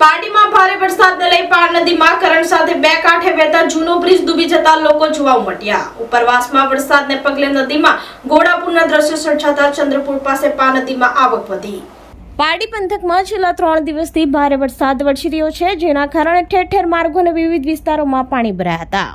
પાર્ટીમાં ભારે વરસાદને લઈ પાર નદીમાં કરંટ સાથે બે કાંઠે વહેતા જૂનો બ્રિજ ડૂબી જતા લોકો જોવા ઉમટ્યા ઉપરવાસમાં વરસાદને પગલે નદીમાં ગોળાપુરના દ્રશ્યો સર્જાતા ચંદ્રપુર પાસે પા નદીમાં આવક વધી. પારડી પંથકમાં છેલ્લા ત્રણ દિવસથી ભારે વરસાદ વરસી રહ્યો છે, જેના કારણે ઠેર ઠેર માર્ગો અને વિવિધ વિસ્તારોમાં પાણી ભરાયા હતા.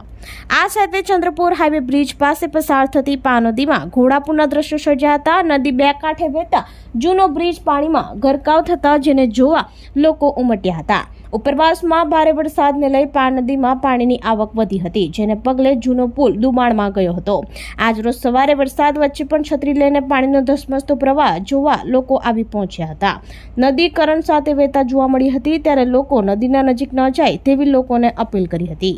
આ સાથે ચંદ્રપુર હાઈવે બ્રિજ પાસે પસાર થતી પા નદીમાં ઘોડાપુરના દ્રશ્યો સર્જાયા હતા. નદી બે કાંઠે વહેતા જૂનો બ્રિજ પાણીમાં ગરકાવ થતા, જેને જોવા લોકો ઉમટ્યા હતા. ઉપરવાસમાં ભારે વરસાદને લઈ પા નદીમાં પાણીની આવક વધી હતી, જેને પગલે જૂનો પુલ દુમાણમાં ગયો હતો. આજરોજ સવારે વરસાદ વચ્ચે પણ છત્રી લઈને પાણીનો ધસમસતો પ્રવાહ જોવા લોકો આવી પહોંચ્યા હતા. નદી કરંટ સાથે વહેતા જોવા મળી હતી, ત્યારે લોકો નદીના નજીક ન જાય તેવી લોકોને અપીલ કરી હતી.